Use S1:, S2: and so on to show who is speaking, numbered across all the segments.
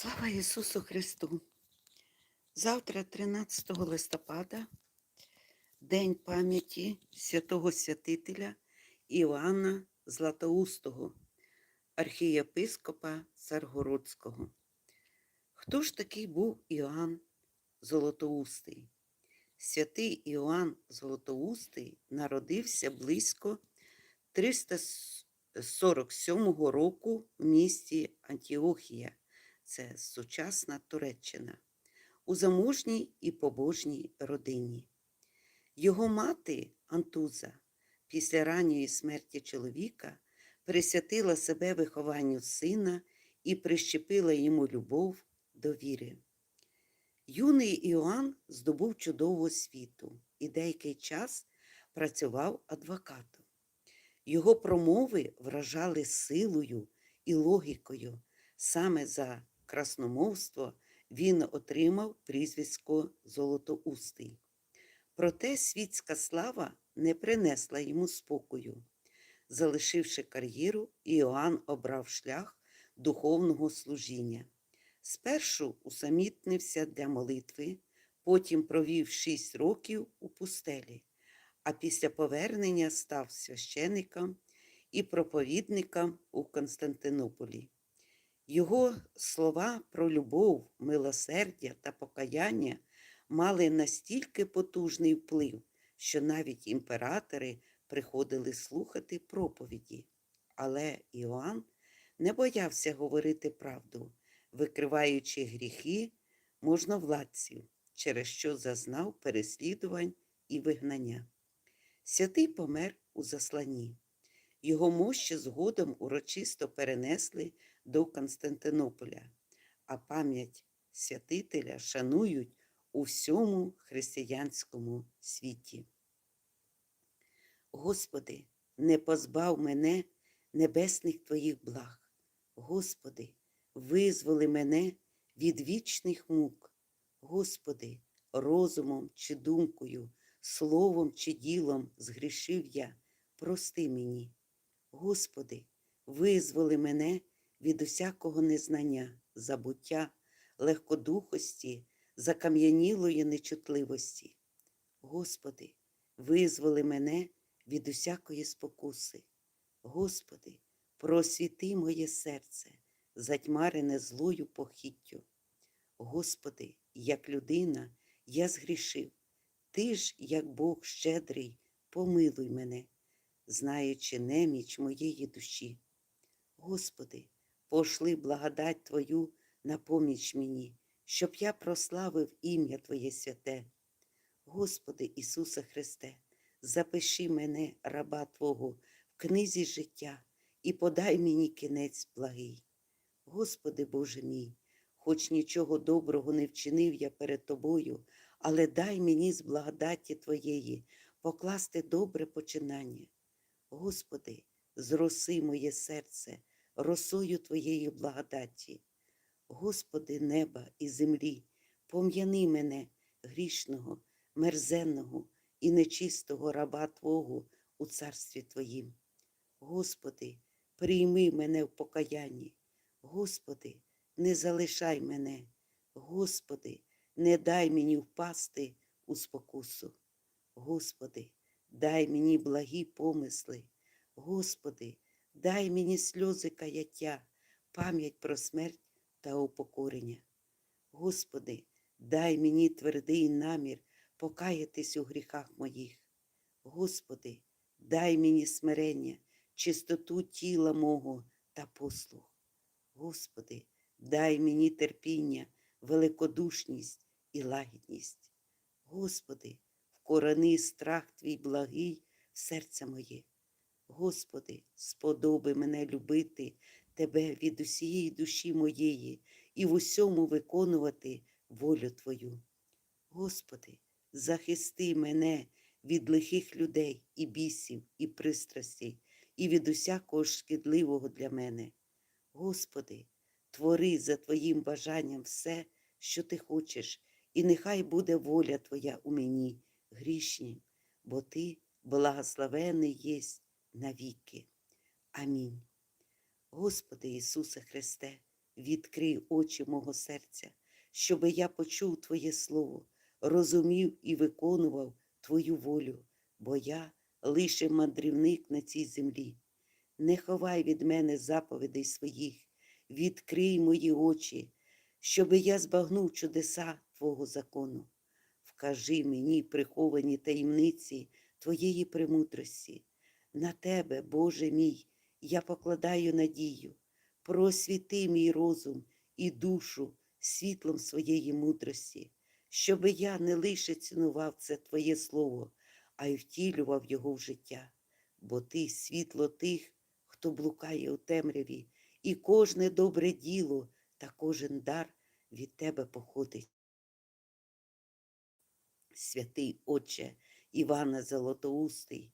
S1: Слава Ісусу Христу! Завтра, 13 листопада, День пам'яті святого святителя Іоанна Златоустого, архієпископа Царгородського. Хто ж такий був Іоанн Золотоустий? Святий Іоанн Золотоустий народився близько 347 року в місті Антіохія це сучасна Туреччина, у заможній і побожній родині. Його мати Антуза після ранньої смерті чоловіка присвятила себе вихованню сина і прищепила йому любов до віри. Юний Іоанн здобув чудову освіту і деякий час працював адвокатом. Його промови вражали силою і логікою. Саме за красномовство він отримав прізвисько Золотоустий. Проте світська слава не принесла йому спокою. Залишивши кар'єру, Іоанн обрав шлях духовного служіння. Спершу усамітнився для молитви, потім провів шість років у пустелі, а після повернення став священиком і проповідником у Константинополі. Його слова про любов, милосердя та покаяння мали настільки потужний вплив, що навіть імператори приходили слухати проповіді. Але Іоанн не боявся говорити правду, викриваючи гріхи можновладців, через що зазнав переслідувань і вигнання. Святий помер у засланні. Його мощі згодом урочисто перенесли до Константинополя, а пам'ять святителя шанують у всьому християнському світі. Господи, не позбав мене небесних Твоїх благ. Господи, визволи мене від вічних мук. Господи, розумом чи думкою, словом чи ділом згрішив я, прости мені. Господи, визволи мене від усякого незнання, забуття, легкодухості, закам'янілої нечутливості. Господи, визволи мене від усякої спокуси. Господи, просвіти моє серце, затьмарене злою похіттю. Господи, як людина, я згрішив, Ти ж, як Бог щедрий, помилуй мене, знаючи неміч моєї душі. Господи, пошли благодать Твою на поміч мені, щоб я прославив ім'я Твоє святе. Господи Ісусе Христе, запиши мене, раба Твого, в книзі життя і подай мені кінець благий. Господи Боже мій, хоч нічого доброго не вчинив я перед Тобою, але дай мені з благодаті Твоєї покласти добре починання. Господи, зроси моє серце росою Твоєї благодаті. Господи, неба і землі, пом'яни мене, грішного, мерзенного і нечистого раба Твого у царстві Твоїм. Господи, прийми мене в покаянні. Господи, не залишай мене. Господи, не дай мені впасти у спокусу. Господи, дай мені благі помисли. Господи, дай мені сльози каяття, пам'ять про смерть та упокорення. Господи, дай мені твердий намір покаятись у гріхах моїх. Господи, дай мені смирення, чистоту тіла мого та послух. Господи, дай мені терпіння, великодушність і лагідність. Господи, вкорени страх Твій благий в серце моє. Господи, сподоби мене любити Тебе від усієї душі моєї і в усьому виконувати волю Твою. Господи, захисти мене від лихих людей і бісів, і пристрастей, і від усякого шкідливого для мене. Господи, твори за Твоїм бажанням все, що Ти хочеш, і нехай буде воля Твоя у мені, грішнім, бо Ти благословений єсть навіки. Амінь. Господи Ісусе Христе, відкрий очі мого серця, щоби я почув Твоє Слово, розумів і виконував Твою волю, бо я лише мандрівник на цій землі. Не ховай від мене заповідей своїх, відкрий мої очі, щоби я збагнув чудеса Твого закону. Вкажи мені приховані таємниці Твоєї премудрості. На Тебе, Боже мій, я покладаю надію. Просвіти мій розум і душу світлом своєї мудрості, щоби я не лише цінував це Твоє Слово, а й втілював його в життя, бо Ти світло тих, хто блукає у темряві, і кожне добре діло та кожен дар від Тебе походить. Святий Отче Івана Золотоустий,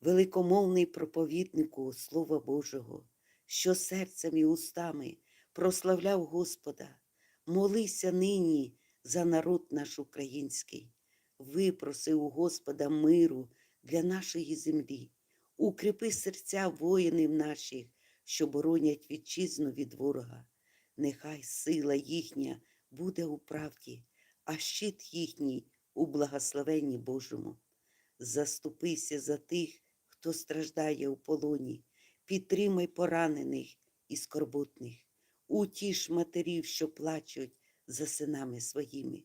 S1: великомовний проповіднику Слова Божого, що серцем і устами прославляв Господа, молися нині за народ наш український, випроси у Господа миру для нашої землі, укріпи серця воїнів наших, що боронять вітчизну від ворога. Нехай сила їхня буде у правді, а щит їхній у благословенні Божому. Заступися за тих, хто страждає у полоні, підтримай поранених і скорботних, утіш матерів, що плачуть за синами своїми.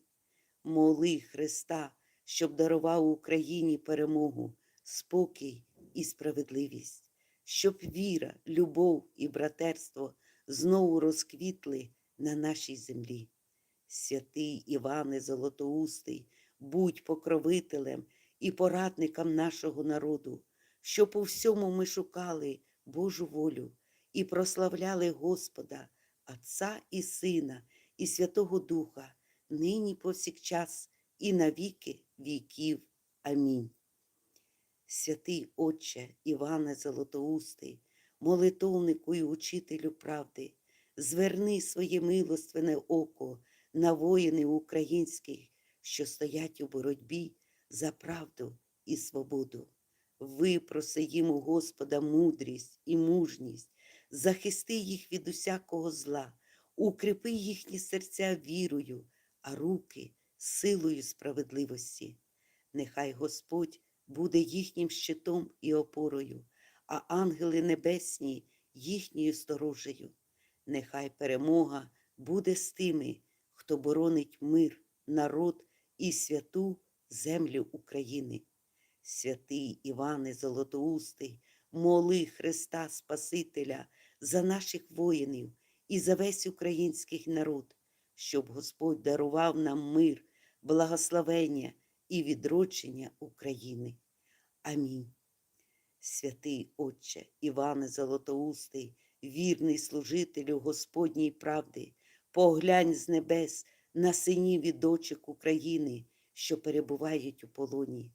S1: Моли Христа, щоб дарував Україні перемогу, спокій і справедливість, щоб віра, любов і братерство знову розквітли на нашій землі. Святий Іване Золотоустий, будь покровителем і порадником нашого народу, щоб у всьому ми шукали Божу волю і прославляли Господа, Отця і Сина, і Святого Духа, нині повсякчас і на віки віків. Амінь. Святий Отче Іване Золотоустий, молитовнику і учителю правди, зверни своє милостивне око на воїни українських, що стоять у боротьбі за правду і свободу. Випроси їм у Господа мудрість і мужність, захисти їх від усякого зла, укріпи їхні серця вірою, а руки силою справедливості. Нехай Господь буде їхнім щитом і опорою, а ангели небесні їхньою сторожею. Нехай перемога буде з тими, хто боронить мир, народ і святу землю України. Святий Іване Золотоустий, моли Христа Спасителя за наших воїнів і за весь український народ, щоб Господь дарував нам мир, благословення і відродження України. Амінь. Святий Отче Іване Золотоустий, вірний служителю Господній правди, поглянь з небес на синів і дочок України, що перебувають у полоні.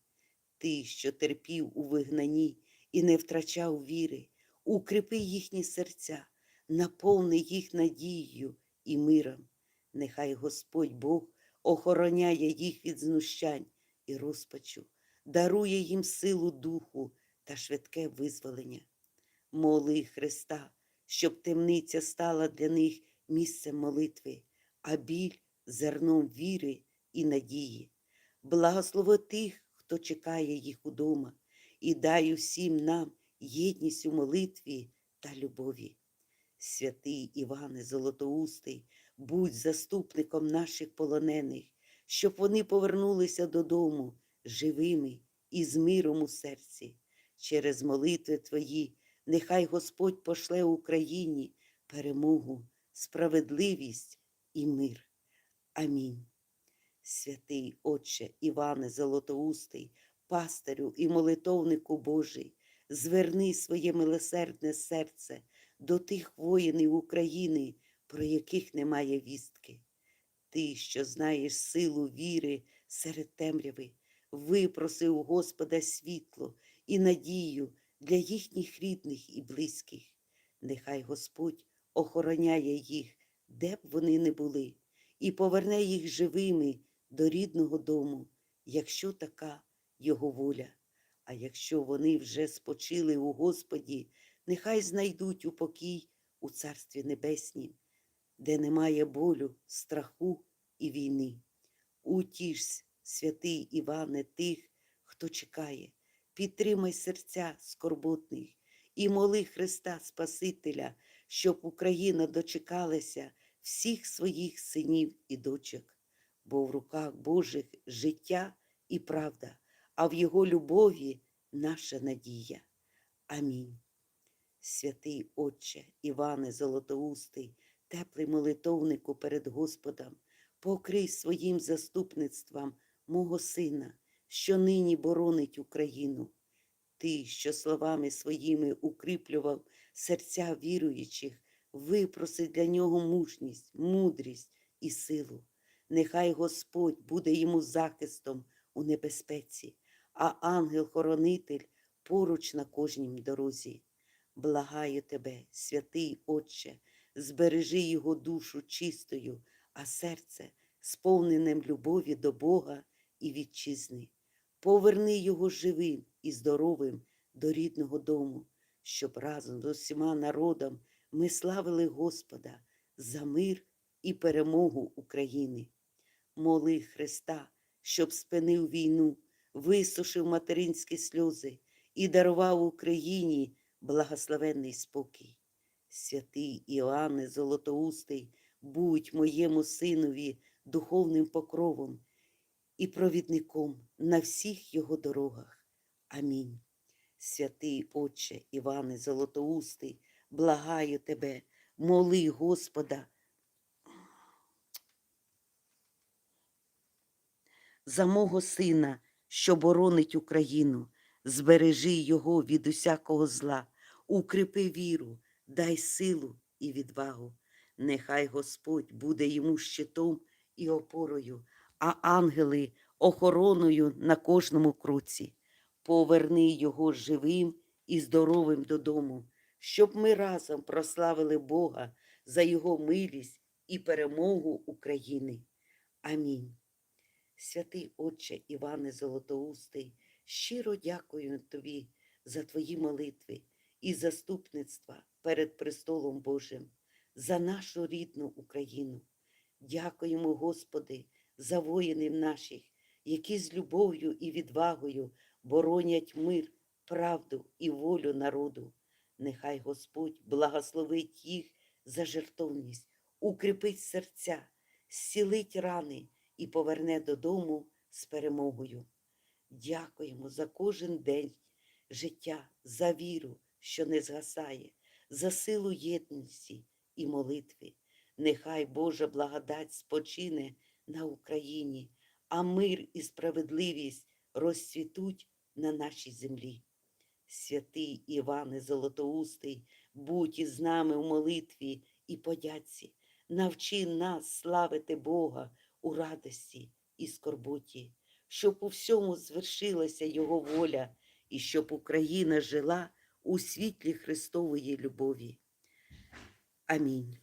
S1: Ти, що терпів у вигнанні і не втрачав віри, укріпи їхні серця, наповни їх надією і миром. Нехай Господь Бог охороняє їх від знущань і розпачу, дарує їм силу духу та швидке визволення. Моли Христа, щоб темниця стала для них місцем молитви, а біль зерном віри і надії. Благослови тих, хто чекає їх удома, і дай усім нам єдність у молитві та любові. Святий Іване Золотоустий, будь заступником наших полонених, щоб вони повернулися додому живими і з миром у серці. Через молитви Твої, нехай Господь пошле Україні перемогу, справедливість і мир. Амінь. Святий Отче Іване Золотоустий, пастирю і молитовнику Божий, зверни своє милосердне серце до тих воїнів України, про яких немає вістки. Ти, що знаєш силу віри серед темряви, випроси у Господа світло і надію для їхніх рідних і близьких. Нехай Господь охороняє їх, де б вони не були, і поверне їх живими до рідного дому, якщо така його воля. А якщо вони вже спочили у Господі, нехай знайдуть упокій у Царстві Небеснім, де немає болю, страху і війни. Утішсь, святий Іване, тих, хто чекає, підтримай серця скорботних і моли Христа Спасителя, щоб Україна дочекалася всіх своїх синів і дочок, бо в руках Божих життя і правда, а в Його любові наша надія. Амінь. Святий Отче, Іване Золотоустий, теплий молитовнику перед Господом, покрий своїм заступництвом мого сина, що нині боронить Україну. Ти, що словами своїми укріплював серця віруючих, випроси для нього мужність, мудрість і силу. Нехай Господь буде йому захистом у небезпеці, а ангел-хоронитель поруч на кожнім дорозі. Благаю тебе, святий Отче, збережи його душу чистою, а серце сповненим любові до Бога і вітчизни. Поверни його живим і здоровим до рідного дому, щоб разом з усіма народом ми славили Господа за мир і перемогу України. Моли Христа, щоб спинив війну, висушив материнські сльози і дарував Україні благословенний спокій. Святий Іоанне Золотоустий, будь моєму синові духовним покровом і провідником на всіх його дорогах. Амінь. Святий Отче Іване Золотоустий, благаю тебе, моли Господа за мого сина, що боронить Україну, збережи його від усякого зла, укріпи віру, дай силу і відвагу. Нехай Господь буде йому щитом і опорою, а ангели охороною на кожному кроці. Поверни його живим і здоровим додому, щоб ми разом прославили Бога за його милість і перемогу України. Амінь. Святий Отче Іване Золотоустий, щиро дякую тобі за твої молитви і заступництва перед престолом Божим, за нашу рідну Україну. Дякуємо, Господи, за воїнів наших, які з любов'ю і відвагою боронять мир, правду і волю народу. Нехай Господь благословить їх за жертовність, укріпить серця, зцілить рани і поверне додому з перемогою. Дякуємо за кожен день життя, за віру, що не згасає, за силу єдності і молитви. Нехай Божа благодать спочине на Україні, а мир і справедливість розцвітуть на нашій землі. Святий Іване Золотоустий, будь із нами в молитві і подяці, навчи нас славити Бога у радості і скорботі, щоб у всьому звершилася Його воля і щоб Україна жила у світлі Христової любові. Амінь.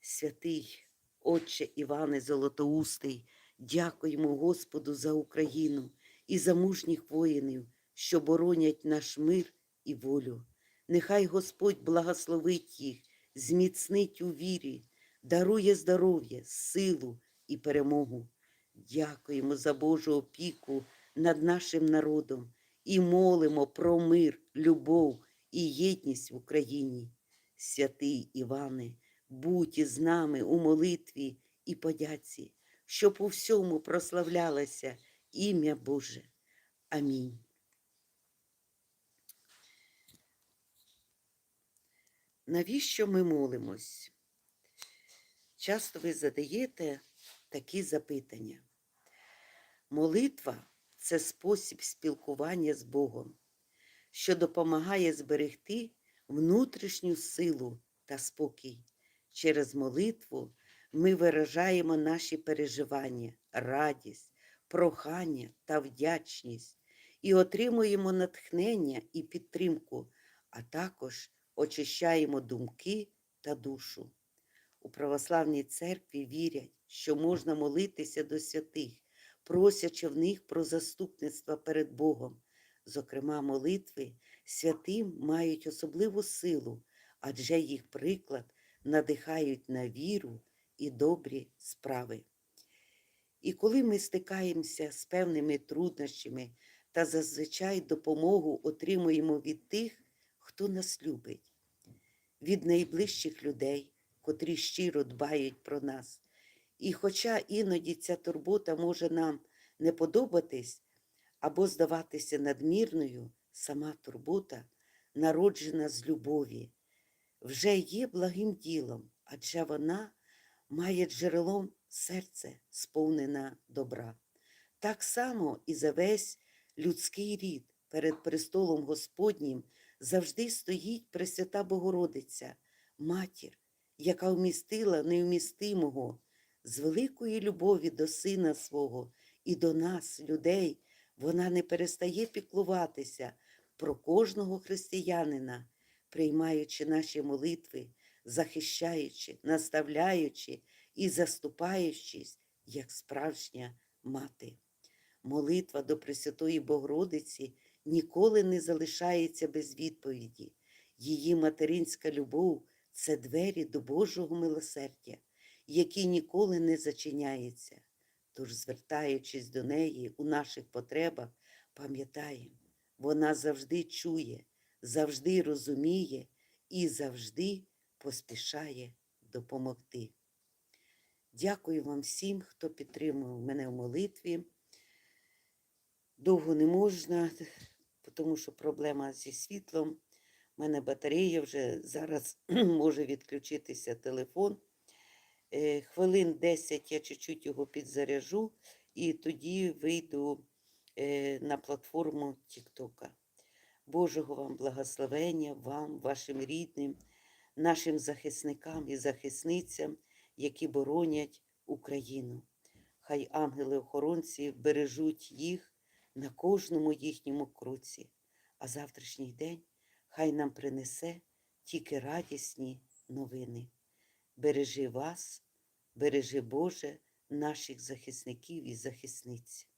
S1: Святий Отче Іване Золотоустий, дякуємо Господу за Україну і за мужніх воїнів, що боронять наш мир і волю. Нехай Господь благословить їх, зміцнить у вірі, дарує здоров'я, силу і перемогу. Дякуємо за Божу опіку над нашим народом і молимо про мир, любов і єдність в Україні. Святий Іване, будь із нами у молитві і подяці, щоб у всьому прославлялося ім'я Боже. Амінь. Навіщо ми молимось? Часто ви задаєте такі запитання. Молитва це спосіб спілкування з Богом, що допомагає зберегти внутрішню силу та спокій. Через молитву ми виражаємо наші переживання, радість, прохання та вдячність і отримуємо натхнення і підтримку, а також очищаємо думки та душу. У православній церкві вірять, що можна молитися до святих, просячи в них про заступництво перед Богом. Зокрема, молитви святим мають особливу силу, адже їх приклад надихають на віру і добрі справи. І коли ми стикаємося з певними труднощами та зазвичай допомогу отримуємо від тих, хто нас любить, від найближчих людей, котрі щиро дбають про нас. І хоча іноді ця турбота може нам не подобатись або здаватися надмірною, сама турбота, народжена з любові, вже є благим ділом, адже вона має джерелом серце, сповнене добра. Так само і за весь людський рід перед престолом Господнім завжди стоїть Пресвята Богородиця, матір, яка вмістила невмістимого з великої любові до сина свого і до нас, людей, вона не перестає піклуватися про кожного християнина, приймаючи наші молитви, захищаючи, наставляючи і заступаючись, як справжня мати. Молитва до Пресвятої Богородиці ніколи не залишається без відповіді. Її материнська любов це двері до Божого милосердя, які ніколи не зачиняються. Тож, звертаючись до неї у наших потребах, пам'ятаємо, вона завжди чує, завжди розуміє і завжди поспішає допомогти. Дякую вам всім, хто підтримував мене в молитві. Довго не можна, тому що проблема зі світлом. У мене батарея вже зараз може відключитися телефон. Е, Хвилин 10 я чуть-чуть його підзаряжу і тоді вийду е, на платформу Тіктока. Божого вам благословення, вам, вашим рідним, нашим захисникам і захисницям, які боронять Україну. Хай ангели-охоронці бережуть їх на кожному їхньому кроці, а завтрашній день хай нам принесе тільки радісні новини. Бережи вас, бережи Боже, наших захисників і захисниць.